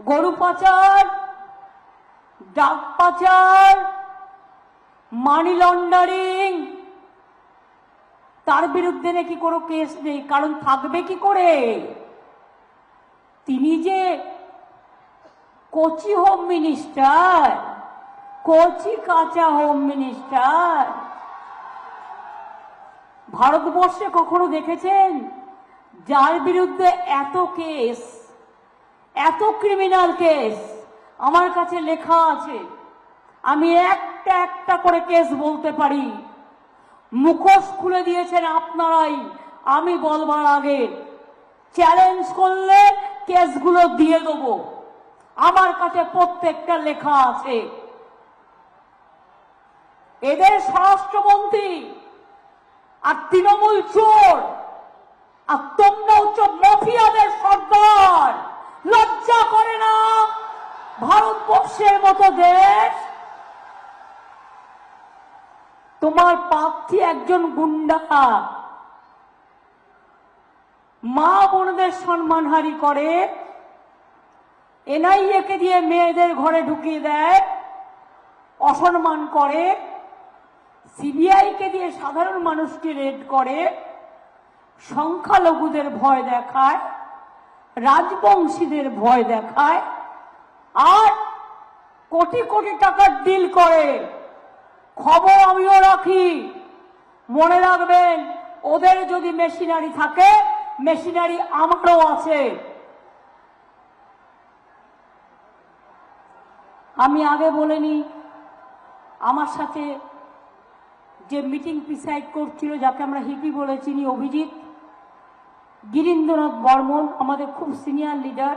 গরু পাচার, ডাক পাচার মানি লন্ডারিং তার বিরুদ্ধে নাকি কোনো কেস নেই, কারণ থাকবে কি করে? তিনি যে কোচি হোম মিনিস্টার কোচি কাঁচা হোম মিনিস্টার ভারতবর্ষে কখনো দেখেছেন? যার বিরুদ্ধে এত কেস এত ক্রিমিনাল কেস আমার কাছে লেখা আছে, আমি একটা একটা করে কেস বলতে পারি। মুখোশ খুলে দিয়েছেন আপনারাই, আমি বলবার আগে। চ্যালেঞ্জ করলে কেসগুলো দিয়ে দেবো। আমার কাছে প্রত্যেকটা লেখা আছে। এদের স্বরাষ্ট্রমন্ত্রী আর তৃণমূল চোর, আর তোমরা হচ্ছে মফিয়াদের তোমার প্রার্থী একজন গুন্ডা মা বোনদের সম্মানহারি করে। এনআইএ কে দিয়ে মেয়েদের ঘরে ঢুকিয়ে দেয়, অসম্মান করে। সিবিআই কে দিয়ে সাধারণ মানুষকে রেড করে। সংখ্যালঘুদের ভয় দেখায়। রাজবংশীদের ভয় দেখায়। আর কোটি কোটি টাকার ডিল করে। খবর আমিও রাখি। মনে রাখবেন, ওদের যদি মেশিনারি থাকে, মেশিনারি আমারও আছে। আমি আগে বলিনি আমার সাথে যে মিটিং প্রিসাইড করছিল, যাকে আমরা হিপি বলে চিনি, অভিজিৎ, গিরীন্দ্রনাথ বর্মন, আমাদের খুব সিনিয়র লিডার,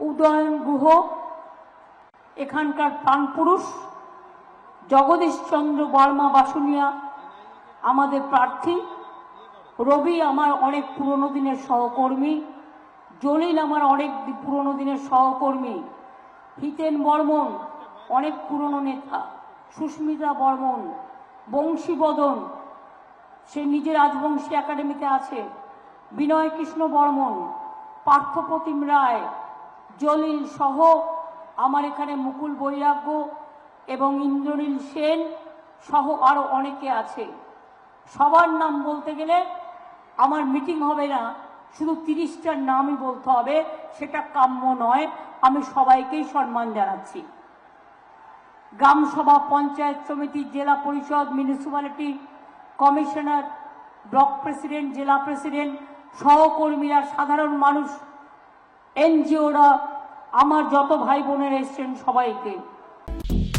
উদয়ন গুহ, এখানকার প্রাণপুরুষ জগদীশ চন্দ্র বর্মা বাসুনিয়া, আমাদের প্রার্থী। রবি আমার অনেক পুরনো দিনের সহকর্মী। জলিল আমার অনেক পুরনো দিনের সহকর্মী। হিতেন বর্মন অনেক পুরনো নেতা। সুস্মিতা বর্মন বংশীবদন সে নিজে রাজবংশী একাডেমিতে আছে। বিনয় কৃষ্ণ বর্মন, পার্থপ্রতিম রায়, জলিল সহ আমার এখানে মুকুল বৈরাগ্য এবং ইন্দ্রনীল সেন সহ আরও অনেকে আছে। সবার নাম বলতে গেলে আমার মিটিং হবে না, শুধু তিরিশটার নামই বলতে হবে, সেটা কাম্য নয়, আমি সবাইকেই সম্মান জানাচ্ছি। গ্রাম সভা, পঞ্চায়েত সমিতি, জেলা পরিষদ মিউনিসিপ্যালিটি কমিশনার ব্লক প্রেসিডেন্ট জেলা প্রেসিডেন্ট সহকর্মীরা, সাধারণ মানুষ, এনজিওরা, আমার যত ভাই বোনের এসছেন সবাইকে।